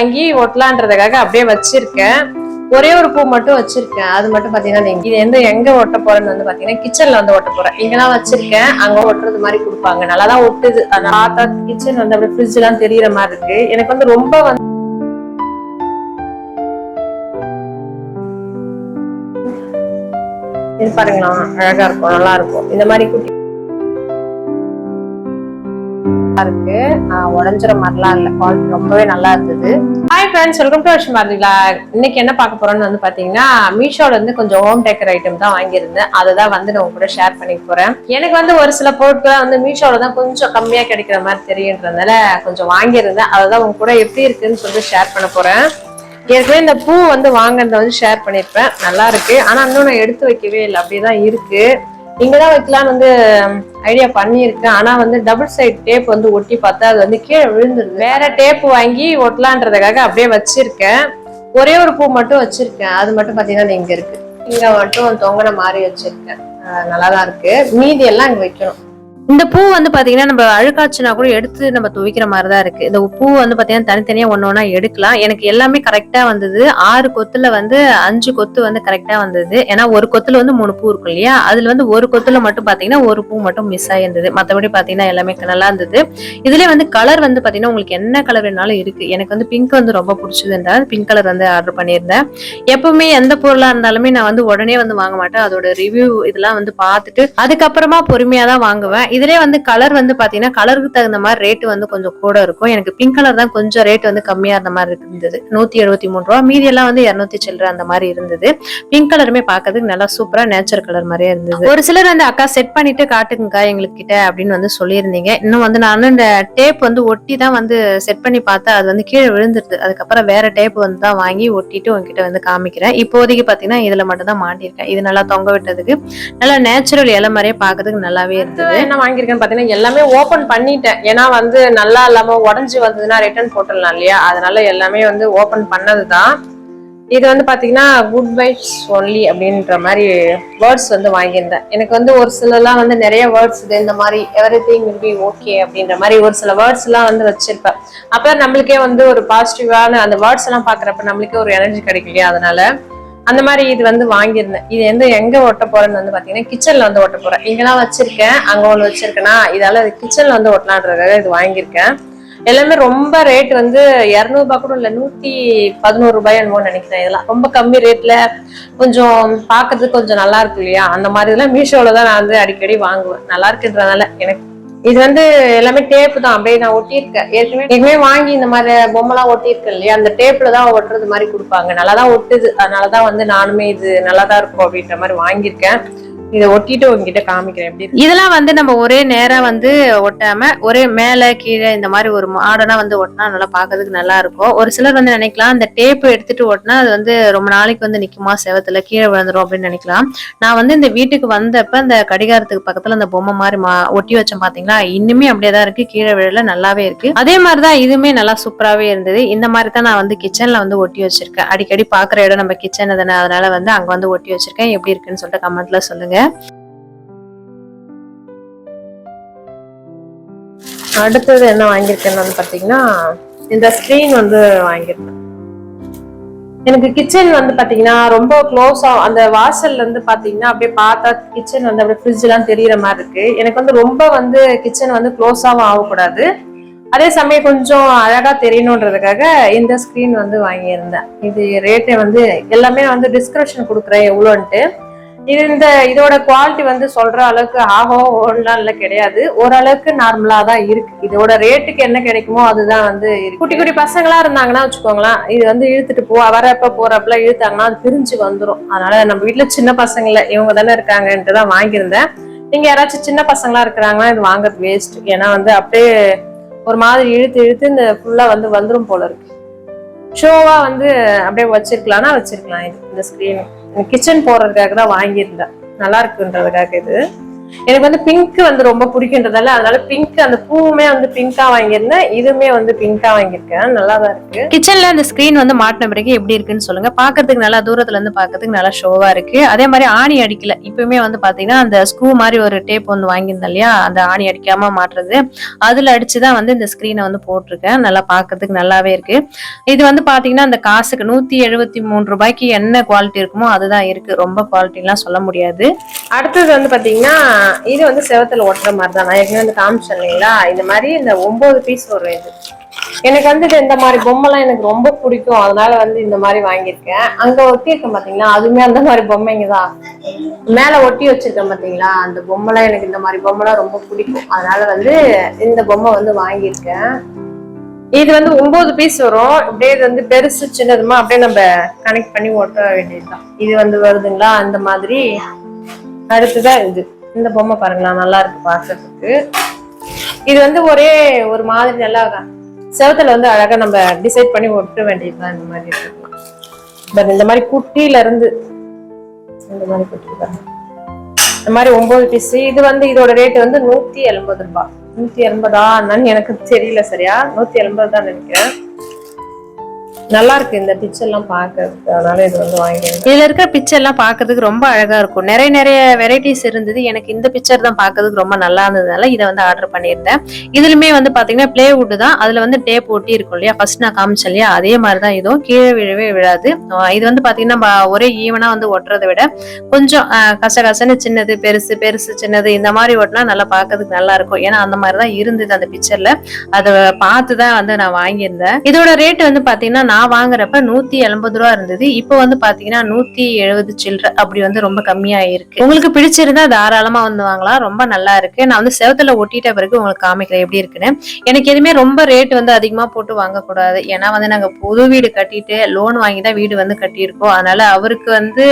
வாங்கி ஒட்டலான்றதுக்காக அப்படியே வச்சிருக்கேன். ஒரே ஒரு பூ மட்டும் வச்சிருக்கேன். அது மட்டும் பாத்தீங்கன்னா இது எந்த எங்க ஒட்ட போறேன்னு வந்து பாத்தீங்கன்னா கிச்சன்ல வந்து ஒட்ட போறேன். இங்கெல்லாம் வச்சிருக்கேன். அங்க ஒட்டுறது மாதிரி கொடுப்பாங்க. நல்லாதான் ஒட்டுது. ஆனா பார்த்தா கிச்சன் வந்து அப்படியே ஃப்ரிட்ஜ் எல்லாம் தெரியற மாதிரி இருக்கு. எனக்கு வந்து ரொம்ப வந்து இது பாருங்களா அழகா இருக்கும். நல்லா இருக்கும். இந்த மாதிரி குட்டி இருக்கு. உடஞ்சிர மாதிரிலாம் இல்லை. குவாலிட்டி ரொம்பவே நல்லா இருந்தது. ஹாய் ஃப்ரெண்ட்ஸ் வெல்கம் டு வருஷம் பாருங்களா இன்னைக்கு என்ன பார்க்க போறோம்னு வந்து பாத்தீங்கன்னா மீஷோல இருந்து கொஞ்சம் ஹோம் டெக்கர் ஐட்டம் தான் வாங்கியிருந்தேன். அதுதான் வந்து நான் உங்க கூட ஷேர் பண்ணிக்க போறேன். எனக்கு வந்து ஒரு சில பொருட்கள் வந்து மீஷோல தான் கொஞ்சம் கம்மியா கிடைக்கிற மாதிரி தெரியுன்றதுனால கொஞ்சம் வாங்கியிருந்தேன். அதுதான் உங்க கூட எப்படி இருக்குன்னு சொல்லிட்டு ஷேர் பண்ண போறேன். ஏற்கனவே இந்த பூ வந்து வாங்குறத வந்து ஷேர் பண்ணிருப்பேன் நல்லா இருக்கு. ஆனா இன்னும் நான் எடுத்து வைக்கவே இல்லை. அப்படியேதான் இருக்கு. இங்கதான் வைக்கலாம்னு வந்து ஐடியா பண்ணியிருக்கேன் ஆனா வந்து டபுள் சைட் டேப் வந்து ஒட்டி பார்த்தா அது வந்து கீழே விழுந்துருது. வேற டேப் வாங்கி ஒட்டலான்றதுக்காக அப்படியே வச்சிருக்கேன். ஒரே ஒரு பூ மட்டும் வச்சிருக்கேன். அது மட்டும் பாத்தீங்கன்னா இங்க இருக்கு. இங்கே மட்டும் தொங்கனை மாதிரி வச்சிருக்கேன். நல்லா நல்லாதான் இருக்கு. மீதி எல்லாம் இங்க வைக்கணும். இந்த பூ வந்து பாத்தீங்கன்னா நம்ம அழுக்காச்சுனா கூட எடுத்து நம்ம துவைக்கிற மாதிரி தான் இருக்கு. இந்த பூ வந்து பாத்தீங்கன்னா தனித்தனியா ஒண்ணு ஒண்ணா எடுக்கலாம். எனக்கு எல்லாமே கரெக்டா வந்தது. ஆறு கொத்துல வந்து அஞ்சு கொத்து வந்து கரெக்டா வந்தது. ஏன்னா ஒரு கொத்துல வந்து மூணு பூ இருக்கும் இல்லையா? அதுல வந்து ஒரு கொத்துல மட்டும் பாத்தீங்கன்னா ஒரு பூ மட்டும் மிஸ் ஆயிருந்தது மத்தபடி பாத்தீங்கன்னா எல்லாமே நல்லா இருந்தது. இதுல வந்து கலர் வந்து பாத்தீங்கன்னா உங்களுக்கு என்ன கலர் வேணாலும் இருக்கு. எனக்கு வந்து பிங்க் வந்து ரொம்ப பிடிச்சதுன்றால் பிங்க் கலர் வந்து ஆர்டர் பண்ணியிருந்தேன். எப்பவுமே எந்த பொருளா இருந்தாலுமே நான் வந்து உடனே வந்து வாங்க மாட்டேன். அதோட ரிவ்யூ இதெல்லாம் வந்து பார்த்துட்டு அதுக்கப்புறமா பொறுமையா தான் வாங்குவேன். இதுலயே வந்து கலர் வந்து பாத்தீங்கன்னா கலருக்கு தகுந்த மாதிரி ரேட் வந்து கொஞ்சம் கூட இருக்கும். எனக்கு பிங்க் கலர் தான் கொஞ்சம் ரேட் வந்து கம்மியா இருந்த மாதிரி இருந்தது. நூத்தி எழுபத்தி மூணு ரூபா. மீதி எல்லாம் வந்து இருநூத்தி சில்லற அந்த மாதிரி இருந்தது. பிங்க் கலருமே பார்க்கறதுக்கு நல்லா சூப்பரா நேச்சர் கலர் மாதிரியே இருந்தது. ஒரு சிலர் வந்து அக்கா செட் பண்ணிட்டு காட்டுங்கக்கா எங்களுக்கு கிட்ட அப்படின்னு வந்து சொல்லியிருந்தீங்க. இன்னும் வந்து நான் இந்த டேப் வந்து ஒட்டி தான் வந்து செட் பண்ணி பார்த்தா அது வந்து கீழே விழுந்துருது. அதுக்கப்புறம் வேற டேப் வந்து தான் வாங்கி ஒட்டிட்டு உங்ககிட்ட வந்து காமிக்கிறேன். இப்போதைக்கு பாத்தீங்கன்னா இதுல மட்டும் தான் மாட்டியிருக்கேன். இது நல்லா தொங்க விட்டதுக்கு நல்லா நேச்சுரல் இலை மாதிரியே பார்க்கறதுக்கு நல்லாவே இருந்தது. என்ன வாங்கியிருக்கேன்னு பார்த்தீங்கன்னா எல்லாமே ஓப்பன் பண்ணிட்டேன். ஏன்னா வந்து நல்லா இல்லாமல் உடஞ்சி வந்ததுன்னா ரிட்டர்ன் போட்டுடலாம் இல்லையா? அதனால எல்லாமே வந்து ஓப்பன் பண்ணது தான் இது வந்து பார்த்தீங்கன்னா குட் வைப்ஸ் ஒன்லி அப்படின்ற மாதிரி வேர்ட்ஸ் வந்து வாங்கியிருந்தேன். எனக்கு வந்து ஒரு சிலலாம் வந்து நிறைய வேர்ட்ஸ் இது இந்த மாதிரி everything will be okay அப்படின்ற மாதிரி ஒரு சில வேர்ட்ஸ்லாம் வந்து வச்சிருப்பேன். அப்போ நம்மளுக்கே வந்து ஒரு பாசிட்டிவான அந்த வேர்ட்ஸ் எல்லாம் பார்க்குறப்ப நம்மளுக்கே ஒரு எனர்ஜி கிடைக்கலையா அதனால அந்த மாதிரி இது வந்து வாங்கியிருந்தேன். இது எந்த எங்க ஒட்ட போறேன்னு வந்து பாத்தீங்கன்னா கிச்சன்ல வந்து ஒட்ட போறேன். இங்கெல்லாம் வச்சிருக்கேன். அங்க ஒண்ணு வச்சிருக்கேன்னா இதால கிச்சன்ல வந்து ஒட்டலான்றதுக்காக இது வாங்கியிருக்கேன். எல்லாமே ரொம்ப ரேட் வந்து இரநூறுபா கூட இல்லை நூத்தி பதினோரு ரூபாய் என்னமோ நினைக்கிறேன் இதெல்லாம். ரொம்ப கம்மி ரேட்ல கொஞ்சம் பாக்குறதுக்கு கொஞ்சம் நல்லா இருக்கு இல்லையா? அந்த மாதிரி இதெல்லாம் மீஷோல தான் நான் வந்து அடிக்கடி வாங்குவேன். நல்லா இருக்குன்றதுனால எனக்கு இது வந்து எல்லாமே டேப் தான் அப்படியே நான் ஒட்டியிருக்கேன். ஏற்கனவே ஏற்கனவே வாங்கி இந்த மாதிரி பொம்மைலாம் ஒட்டியிருக்கேன் இல்லையா? அந்த டேப்ல தான் ஒட்டுறது மாதிரி கொடுப்பாங்க. நல்லா தான் ஒட்டுது. அதனாலதான் வந்து நானுமே இது நல்லா தான் இருக்கும் அப்படின்ற மாதிரி வாங்கியிருக்கேன். இதை ஒட்டிட்டு உங்ககிட்ட காமிக்கிறேன். எப்படி இதெல்லாம் வந்து நம்ம ஒரே நேரா வந்து ஒட்டாம ஒரே மேல கீழே இந்த மாதிரி ஒரு மாடனா வந்து ஒட்டினா நல்லா பார்க்கறதுக்கு நல்லா இருக்கும். ஒரு சிலர் வந்து நினைக்கலாம் அந்த டேப் எடுத்துட்டு ஒட்டினா அது வந்து ரொம்ப நாளைக்கு வந்து நிக்குமா செவத்துல கீழே விழுந்துரும் அப்படின்னு நினைக்கலாம். நான் வந்து இந்த வீட்டுக்கு வந்தப்ப அந்த கடிகாரத்துக்கு பக்கத்துல அந்த பொம்மை மாதிரி மா ஒட்டி வச்சேன் பாத்தீங்களா? இன்னுமே அப்படியே தான் இருக்கு கீழே விழல நல்லாவே இருக்கு. அதே மாதிரிதான் இதுவுமே நல்லா சூப்பராகவே இருந்தது. இந்த மாதிரி தான் நான் வந்து கிச்சன்ல வந்து ஒட்டி வச்சிருக்கேன். அடிக்கடி பாக்குற இடம் நம்ம கிச்சன் அதனால வந்து அங்க வந்து ஒட்டி வச்சிருக்கேன். எப்படி இருக்குன்னு சொல்லிட்டு கமெண்ட்ல சொல்லுங்க. அடுத்தது என்ன வாங்கியிருக்கேன்னு பார்த்தீங்கன்னா பாத்தீங்கன்னா இந்த ஸ்க்ரீன் வந்து வாங்கியிருக்கேன். எனக்கு கிச்சன் வந்து பாத்தீங்கன்னா ரொம்ப க்ளோஸா அந்த வாசல்ல இருந்து பாத்தீங்கன்னா அப்படியே பார்த்தா கிச்சன் வந்து அப்படியே ஃப்ரிட்ஜ் எல்லாம் தெரியற மாதிரி இருக்கு. எனக்கு வந்து ரொம்ப வந்து கிச்சன் வந்து க்ளோஸாவும் ஆகக்கூடாது. அதே சமயம் கொஞ்சம் அழகா தெரியணுன்றதுக்காக இந்த ஸ்க்ரீன் வந்து வாங்கியிருந்தேன். இது ரேட்டை வந்து எல்லாமே வந்து டிஸ்கிரிப்ஷன் கொடுக்குறேன் எவ்வளோன்ட்டு. இது இந்த இதோட குவாலிட்டி வந்து சொல்ற அளவுக்கு ஆகோ ஓன்லாம் இல்லை கிடையாது. ஓரளவுக்கு நார்மலா தான் இருக்கு. இதோட ரேட்டுக்கு என்ன கிடைக்குமோ அதுதான் வந்து குட்டி குட்டி பசங்களா இருந்தாங்கன்னா வச்சுக்கோங்களேன் இது வந்து இழுத்துட்டு போ வரப்ப போறப்பல இழுத்தாங்கன்னா அது பிரிஞ்சு வந்துடும் அதனால நம்ம வீட்டுல சின்ன பசங்கள இவங்க தானே இருக்காங்கன்ட்டு தான் வாங்கியிருந்தேன். நீங்க யாராச்சும் சின்ன பசங்களா இருக்கிறாங்கன்னா இது வாங்குறது வேஸ்ட் ஏன்னா வந்து அப்படியே ஒரு மாதிரி இழுத்து இழுத்து இந்த ஃபுல்லா வந்து வந்துடும் போல இருக்கு. ஷோவா வந்து அப்படியே வச்சிருக்கலாம்னா வச்சிருக்கலாம் இது இந்த ஸ்கிரீன் கிச்சன் போடுறதுக்காக தான் வாங்கியிருந்தேன். நல்லா இருக்குன்றதுக்காக இது. எனக்கு வந்து பிங்க் வந்து ரொம்ப பிடிக்குன்றதால அதனால பிங்க் அந்த பூவுமே வந்து பிங்கா வாங்கியிருந்தேன். இதுவுமே வந்து பிங்கா வாங்கியிருக்கேன். நல்லா தான் இருக்கு கிச்சன்ல அந்த ஸ்கிரீன் வந்து மாட்டின பிறகு எப்படி இருக்குன்னு சொல்லுங்க. பாக்கிறதுக்கு நல்லா தூரத்துல இருந்து பாக்கிறதுக்கு நல்லா ஷோவா இருக்கு. அதே மாதிரி ஆணி அடிக்கல. இப்பவுமே வந்து பாத்தீங்கன்னா அந்த ஸ்க்ரூ மாதிரி ஒரு டேப் வந்து வாங்கியிருந்தேன் இல்லையா? அந்த ஆணி அடிக்காம மாட்டுறது. அதுல அடிச்சுதான் வந்து இந்த ஸ்கிரீனை வந்து போட்டிருக்கேன். நல்லா பாக்கிறதுக்கு நல்லாவே இருக்கு. இது வந்து பாத்தீங்கன்னா அந்த காசுக்கு நூத்தி எழுபத்தி மூணு ரூபாய்க்கு என்ன குவாலிட்டி இருக்குமோ அதுதான் இருக்கு. ரொம்ப குவாலிட்டிலாம் சொல்ல முடியாது. அடுத்தது வந்து பாத்தீங்கன்னா இது வந்து செவத்துல ஒட்டுற மாதிரி தான் நான் ஏற்கனவே வந்து காமிச்சேன் இல்லைங்களா? இந்த மாதிரி இந்த ஒன்பது பீஸ் வரும் இது. எனக்கு வந்து இது இந்த மாதிரி பொம்மைலாம் எனக்கு ரொம்ப பிடிக்கும். அதனால வந்து இந்த மாதிரி வாங்கியிருக்கேன். அங்க ஒட்டி இருக்கேன் பாத்தீங்களா? அதுவுமே அந்த மாதிரி பொம்மைங்க தான் மேல ஒட்டி வச்சிருக்கேன் பாத்தீங்களா? அந்த பொம்மைலாம் எனக்கு இந்த மாதிரி பொம்மைலாம் ரொம்ப பிடிக்கும். அதனால வந்து இந்த பொம்மை வந்து வாங்கியிருக்கேன். இது வந்து ஒன்பது பீஸ் வரும். அப்படியே இது வந்து பெருசு சின்னதுமா அப்படியே நம்ம கனெக்ட் பண்ணி ஒட்ட வேண்டியதுதான். இது வந்து வருதுங்களா? அந்த மாதிரி. அடுத்துதான் இது. இந்த பொம்மை பாருங்களா நல்லா இருக்கு பார்க்கறதுக்கு. இது வந்து ஒரே ஒரு மாதிரி நல்லா செவத்துல வந்து அழகா நம்ம டிசைட் பண்ணி ஒட்ட வேண்டியதுதான் இந்த மாதிரி இருக்கலாம் பட் இந்த மாதிரி குட்டியில இருந்து இந்த மாதிரி குட்டி பாருங்க. இந்த மாதிரி ஒன்பது பீஸ் இது வந்து இதோட ரேட் வந்து நூத்தி எண்பது ரூபாய். நூத்தி எண்பதா என்னன்னு எனக்கு தெரியல சரியா? நூத்தி எண்பது தான் நினைக்கிறேன். நல்லா இருக்கு. இந்த பிக்சர் எல்லாம் பாக்குறதுக்கு அதனால இது வந்து வாங்கிடுங்க இதுல இருக்கிற பிக்சர் எல்லாம் பாக்குறதுக்கு ரொம்ப அழகா இருக்கும். நிறைய நிறைய வெரைட்டிஸ் இருந்தது. எனக்கு இந்த பிக்சர் தான் பாக்குறதுக்கு ரொம்ப நல்லா இருந்ததுனால இதை வந்து ஆர்டர் பண்ணியிருந்தேன். இதுலயுமே வந்து பாத்தீங்கன்னா பிளேவுட் தான். அதுல வந்து டேப் ஒட்டி இருக்கும் இல்லையா? ஃபர்ஸ்ட் நான் காமிச்சேன் இல்லையா? அதே மாதிரி தான் இதுவும் கீழே விழவே விழாது. இது வந்து பாத்தீங்கன்னா நம்ம ஒரே ஈவனா வந்து ஒட்டுறதை விட கொஞ்சம் கச கசன்னு சின்னது பெருசு பெருசு சின்னது இந்த மாதிரி ஓட்டினா நல்லா பார்க்கறதுக்கு நல்லா இருக்கும். ஏன்னா அந்த மாதிரி தான் இருந்தது அந்த பிக்சர்ல அதை பார்த்து தான் வந்து நான் வாங்கியிருந்தேன். இதோட ரேட் வந்து பாத்தீங்கன்னா நான் வாங்குறப்ப நூத்தி எண்பது ரூபா இருந்தது. இப்போ வந்து பாத்தீங்கன்னா நூத்தி எழுபது சில்லற அப்படி வந்து ரொம்ப கம்மியா இருக்கு உங்களுக்கு பிடிச்சிருந்தா தாராளமா வந்து வாங்கலாம். ரொம்ப நல்லா இருக்கு. நான் வந்து செவத்துல ஒட்டிட்ட பிறகு உங்களுக்கு காமிக்கிறேன் எப்படி இருக்குன்னு. எனக்கு எதுவுமே ரொம்ப ரேட் வந்து அதிகமா போட்டு வாங்கக்கூடாது. ஏன்னா வந்து நாங்க புது வீடு கட்டிட்டு லோன் வாங்கி தான் வீடு வந்து கட்டியிருக்கோம். அதனால அவருக்கு வந்து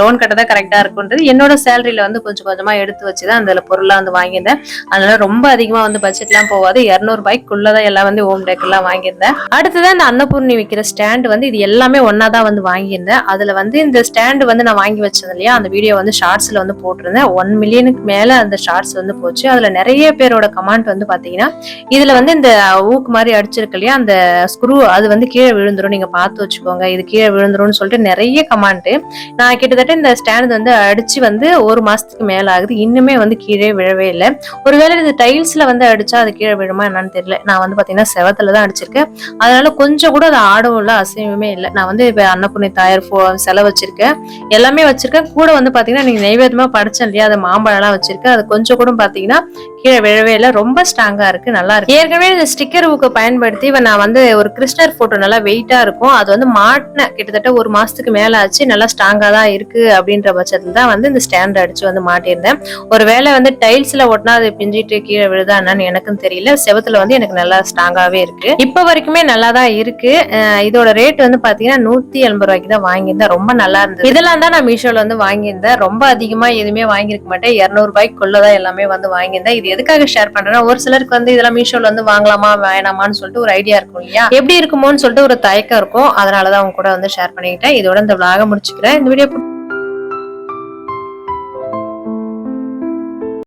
லோன் கட்ட தான் கரெக்டா இருக்குன்றது என்னோட சேலரியில வந்து கொஞ்சம் கொஞ்சமா எடுத்து வச்சுதான் அந்த பொருள்லாம் வந்து வாங்கியிருந்தேன். அதனால ரொம்ப அதிகமா வந்து பட்ஜெட்லாம் போகாது. இரநூறுபாய்க்குள்ளதான் எல்லாம் வந்து ஹோம் டெக் எல்லாம் வாங்கியிருந்தேன். அடுத்ததான் இந்த அன்னபூர்ணி வைக்கிற ஸ்டாண்டு வந்து இது எல்லாமே ஒன்றா தான் வந்து வாங்கியிருந்தேன். அதில் வந்து இந்த ஸ்டாண்டு வந்து நான் வாங்கி வச்சது இல்லையா? அந்த வீடியோ வந்து ஷார்ட்ஸில் வந்து போட்டிருந்தேன். ஒன் மில்லியனுக்கு மேலே அந்த ஷார்ட்ஸ் வந்து போச்சு. அதில் நிறைய பேரோட கமெண்ட் வந்து பார்த்தீங்கன்னா இதில் வந்து இந்த ஊக்கு மாதிரி அடிச்சிருக்கு இல்லையா? அந்த ஸ்க்ரூ அது வந்து கீழே விழுந்துரும். நீங்கள் பார்த்து வச்சுக்கோங்க. இது கீழே விழுந்துரும்னு சொல்லிட்டு நிறைய கமெண்ட்டு நான் கிட்டத்தட்ட இந்த ஸ்டாண்ட் வந்து அடித்து வந்து ஒரு மாதத்துக்கு மேலே ஆகுது. இன்னுமே வந்து கீழே விழவே இல்லை. ஒருவேளை இது டைல்ஸில் வந்து அடித்தா அது கீழே விழுமா என்னன்னு தெரியல. நான் வந்து பார்த்தீங்கன்னா செவத்துல தான் அடிச்சிருக்கேன். அதனால கொஞ்சம் கூட அது ஆடவும் இல்லை அசைவமே இல்லை. நான் வந்து இப்போ அன்னபுண்ணி தாயார் ஃபோ செலவு வச்சிருக்கேன். எல்லாமே வச்சிருக்கேன். கூட வந்து பாத்தீங்கன்னா நீங்க நைவேத்தியமா படைச்சேன் இல்லையா? அது மாம்பழம்லாம் வச்சிருக்கேன். அது கொஞ்சம் கூட பாத்தீங்கன்னா கீழே விழவே இல்லை. ரொம்ப ஸ்ட்ராங்கா இருக்கு. நல்லா இருக்கு. ஏற்கனவே இந்த ஸ்டிக்கர் ஊக்க பயன்படுத்தி நான் வந்து ஒரு கிறிஸ்டர் போட்டோ நல்லா வெயிட்டா இருக்கும். அது வந்து மாட்டினேன் கிட்டத்தட்ட ஒரு மாசத்துக்கு மேல ஆச்சு. நல்லா ஸ்ட்ராங்கா தான் இருக்கு அப்படின்ற பட்சத்துல தான் வந்து இந்த ஸ்டாண்ட் அடிச்சு வந்து மாட்டியிருந்தேன். ஒரு வேளை வந்து டைல்ஸ்ல ஒட்டினா அது பிஞ்சிட்டு கீழே விழுதா என்னன்னு எனக்கும் தெரியல. செவத்துல வந்து எனக்கு நல்லா ஸ்ட்ராங்காவே இருக்கு. இப்ப வரைக்குமே நல்லா தான் இருக்கு. இதோட ரேட் வந்து பாத்தீங்கன்னா நூத்தி எண்பது ரூபாய்க்கு தான் வாங்கியிருந்தேன். ரொம்ப நல்லா இருந்தது. இதெல்லாம் தான் நான் மீஷோல வந்து வாங்கியிருந்தேன். ரொம்ப அதிகமா எதுவுமே வாங்கியிருக்க மாட்டேன். இருநூறு ரூபாய்க்குள்ளதான் எல்லாமே வந்து வாங்கியிருந்தேன். இது இது எதுக்காக ஷேர் பண்றேன்னா ஒரு சிலருக்கு வந்து இதெல்லாம் மீஷோல வந்து வாங்கலாமா வேணாமான்னு சொல்லிட்டு ஒரு ஐடியா இருக்கும் இல்லையா? எப்படி இருக்குமோன்னு சொல்லிட்டு ஒரு தயக்கம் இருக்கும். அதனாலதான் அவங்க கூட வந்து ஷேர் பண்ணிக்கிட்டேன். இதோட இந்த விளாக முடிச்சுக்கிறேன். இந்த வீடியோ